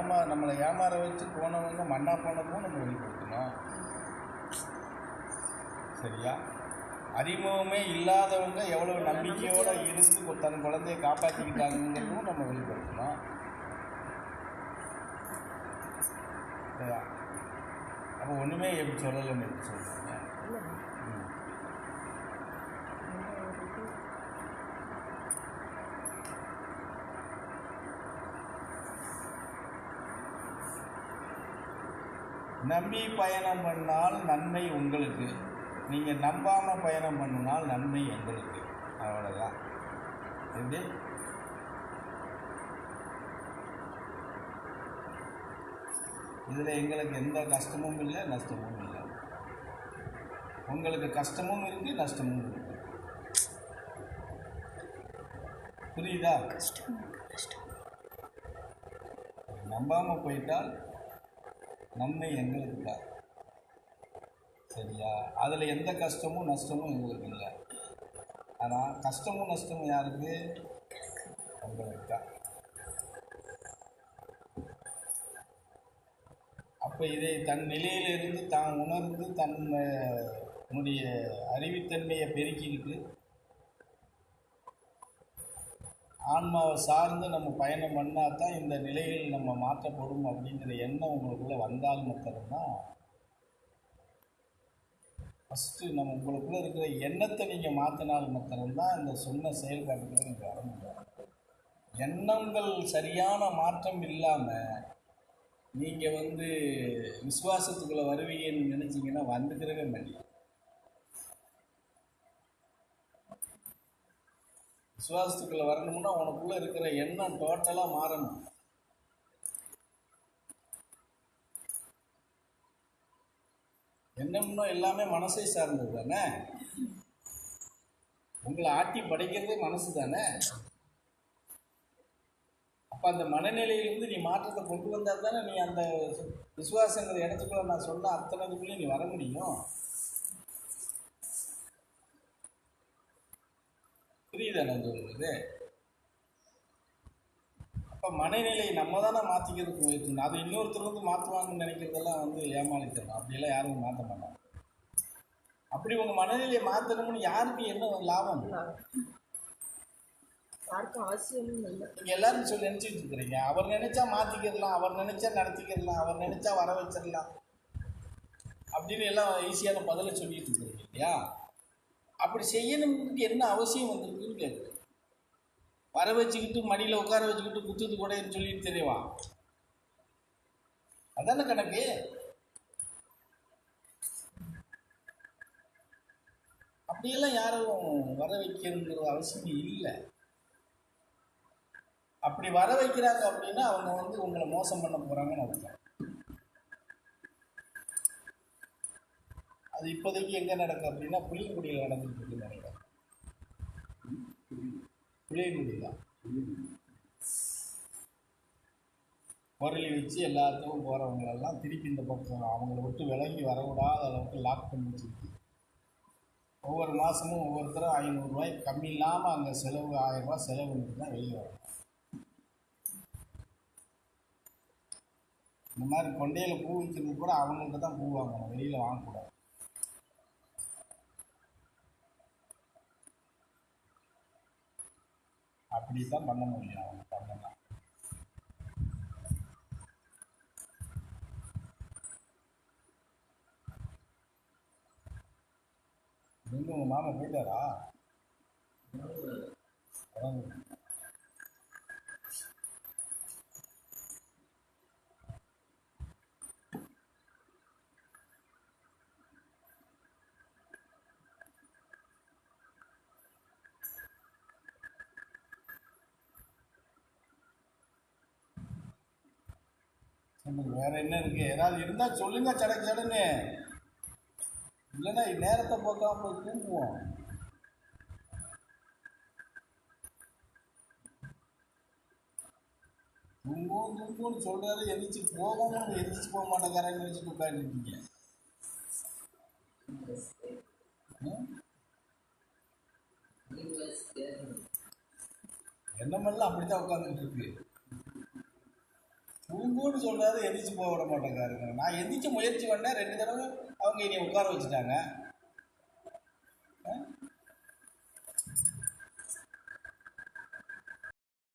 ஏமா நம்மளை ஏமாற வச்சு போனவங்க மண்ணா போனதும் நம்ம வெளிப்படுத்தணும். சரியா? அறிமுகமே இல்லாதவங்க எவ்வளவு நம்பிக்கையோட இருந்து தன் குழந்தைய காப்பாற்றிக்கிட்டாங்கிறதும் நம்ம வெளிப்படுத்தணும். சரியா? அப்போ ஒன்றுமே எப்படி சொல்லலைன்னு எப்படி சொல்கிறீங்க இல்லை ம் அந்த ஒரு இது நம்பி பயணம் பண்ணால் நன்மை உங்களுக்கு. நீங்கள் நம்பாமல் பயணம் பண்ணினால் நன்மை எங்களுக்கு. அவ்வளோதான் எப்படி இதில் எங்களுக்கு எந்த கஷ்டமும் இல்லை நஷ்டமும் இல்லை. உங்களுக்கு கஷ்டமும் இருக்குது நஷ்டமும் இருக்குது புரியுதா? நம்பாமல் போயிட்டால் நன்மை எங்களுக்கு இல்லை சரியா? அதில் எந்த கஷ்டமும் நஷ்டமும் எங்களுக்கு இல்லை. ஆனால் கஷ்டமும் நஷ்டமும் யாருக்கு? உங்களுக்கு தான் அப்போ இதை தன் நிலையிலிருந்து தான் உணர்ந்து தன்னுடைய அறிவுத்தன்மையை பெருக்கிக்கிட்டு ஆன்மாவை சார்ந்து நம்ம பயணம் பண்ணால் தான் இந்த நிலையில் நம்ம மாற்றப்படும் அப்படிங்கிற எண்ணம் உங்களுக்குள்ளே வந்தால் மட்டும்தான். ஃபஸ்ட்டு நம்ம உங்களுக்குள்ளே இருக்கிற எண்ணத்தை நீங்கள் மாற்றினால் மட்டும்தான் இந்த சொன்ன செயல்பாட்டுக்குள்ள நீங்கள் வர முடியும். எண்ணங்கள் சரியான மாற்றம் இல்லாமல் நீங்கள் வந்து விசுவாசத்துக்குள்ளே வருவீங்கன்னு நினச்சிங்கன்னா வந்துக்கிறவே மாட்டீங்க விசுவாசத்துக்குள்ள வரணும்னா உனக்குள்ள இருக்கிற எண்ணம் டோட்டலா மாறணும். எண்ணம்னா எல்லாமே மனசை சார்ந்தது தானே? உங்களை ஆட்டி படைக்கிறதே மனசு தானே? அப்போ அந்த மனநிலையிலிருந்து நீ மாற்றத்தை கொண்டு வந்தால் தானே நீ அந்த விசுவாசங்கிற இடத்துக்குள்ள நான் சொன்ன அத்தனை இதுக்குள்ளேயும் நீ வர முடியும். புரியுதா நான் சொல்றது அப்போ மனநிலை நம்ம தானே மாற்றிக்கிறதுக்கு முயற்சி அதை இன்னொருத்தர் வந்து மாற்றுவாங்கன்னு நினைக்கிறதெல்லாம் வந்து ஏமாளித்தனம் அப்படியெல்லாம் யாரும் மாற்ற மாட்டாங்க. அப்படி உங்கள் மனநிலையை மாற்றணும்னு யாருக்கு என்ன லாபம்? நீங்கள் எல்லாரும் சொல்லி நினச்சிட்டு இருக்கிறீங்க. அவர் நினைச்சா மாற்றிக்கிடலாம் அவர் நினைச்சா நடத்திக்கிடலாம் அவர் நினைச்சா வர வச்சிடலாம் அப்படின்னு எல்லாம் ஈஸியான பதிலை சொல்லிட்டு இருக்கிறீங்க இல்லையா? அப்படி செய்யணும்னு என்ன அவசியம் வந்திருக்குன்னு கேட்குறேன் வர வச்சுக்கிட்டு மடியில் உட்கார வச்சுக்கிட்டு குத்துது கூடன்னு சொல்லிட்டு தெரியவா அதானே கணக்கு? அப்படியெல்லாம் யாரும் வர வைக்கணுங்கிற அவசியம் இல்லை. அப்படி வர வைக்கிறாங்க அப்படின்னா அவங்க வந்து உங்களை மோசம் பண்ண போகிறாங்கன்னு அர்த்தம். அது இப்போதைக்கு எங்கே நடக்கும் அப்படின்னா புளியங்குடியில் நடந்துட்டு இருக்கு நினைக்கிறேன் புளியங்குடி தான். முரளி வச்சு எல்லாத்துக்கும் போகிறவங்களெல்லாம் திருப்பி இந்த பக்கம் அவங்கள விட்டு விலகி வரக்கூடாத அளவுக்கு லாக் பண்ணி வச்சுருக்கு. ஒவ்வொரு மாதமும் ஒவ்வொருத்தரும் ஐநூறுரூவாய்க்கு கம்மி இல்லாமல் அங்கே செலவு ஆயிரரூபா செலவு பண்ணிட்டு தான் வெளியே வரும் இந்த மாதிரி கொண்டையில் பூ வைக்கிறது கூட அவங்கள்ட்ட தான் பூ வாங்கணும். வெளியில் வாங்கக்கூடாது. அப்படி தான் பண்ண முடியும் அவங்க பண்ணலாம். எங்க உங்க மாமா போயிட்டாரா? நமக்கு வேறு என்ன இருக்குது ஏதாவது இருந்தால் சொல்லுங்கள் சடக்கு சடன்னு இல்லைன்னா நேரத்தை பார்க்காம போய் தூங்குவோம். தூங்குவோம் தூங்குவோம்னு சொல்கிறாரு எந்திரிச்சு போகவும் எந்திரிச்சு போக மாட்டேங்கிறான்னு நினைச்சிட்டு உட்காந்துருக்கீங்க எண்ணமெல்லாம் அப்படித்தான் உட்காந்துட்டு இருக்கு. உங்குன்னு சொல்கிறாரு எந்திரிச்சு போக விட மாட்டேங்காருங்க நான் எந்திரிச்சு முயற்சி பண்ணேன் ரெண்டு தடவை அவங்க என்னை உட்கார வச்சுட்டாங்க.